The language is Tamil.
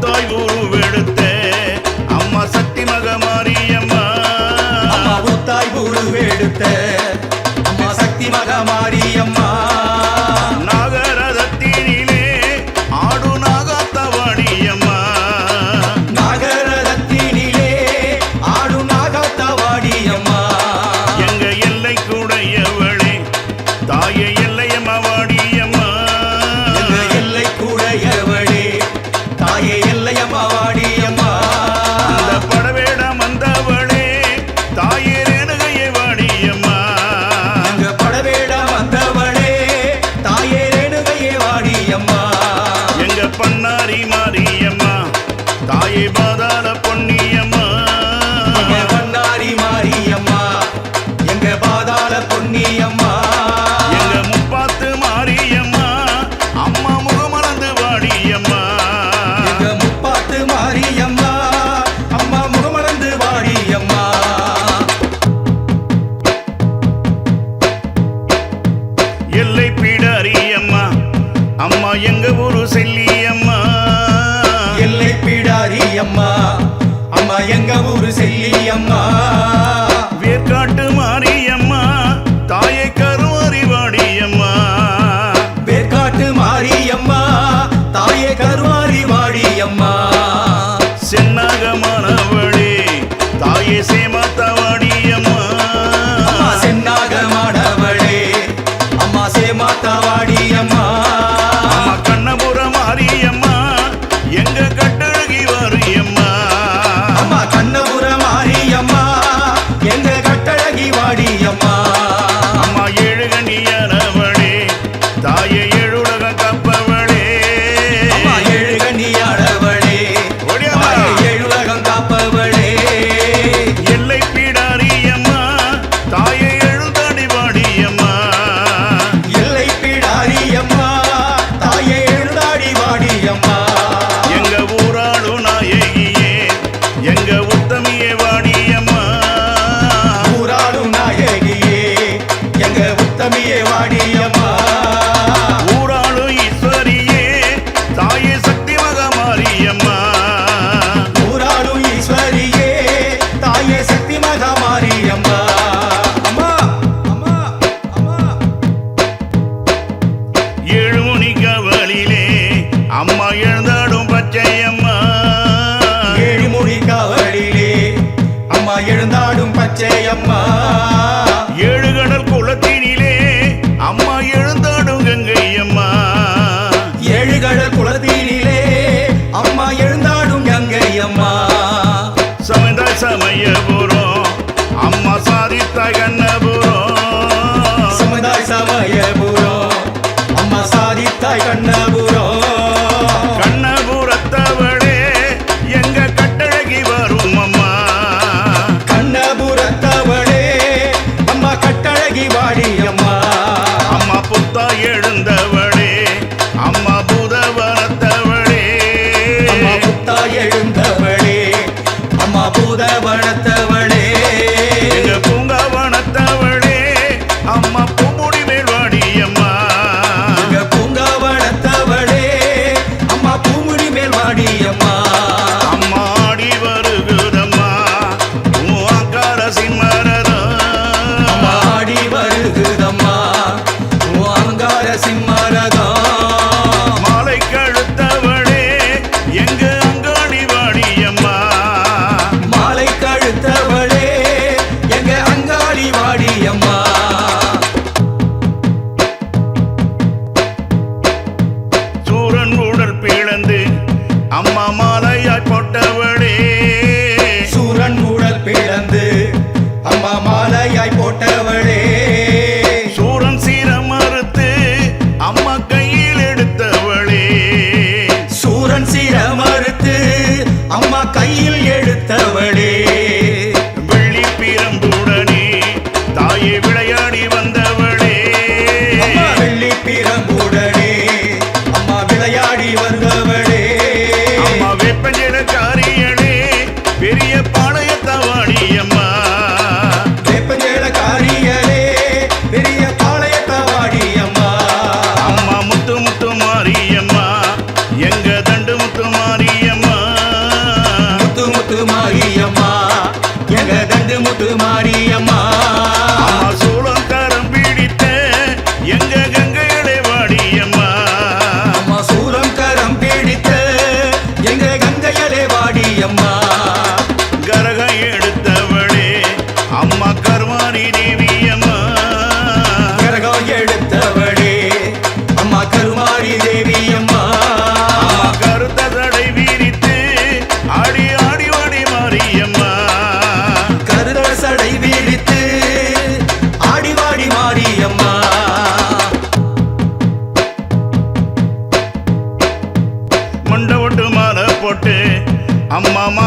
புத்தாய் உருவெடுத்த ஊரு செல்லியம்மா. வேர்காட்டு போட்டு மாலை போட்டு அம்மா மா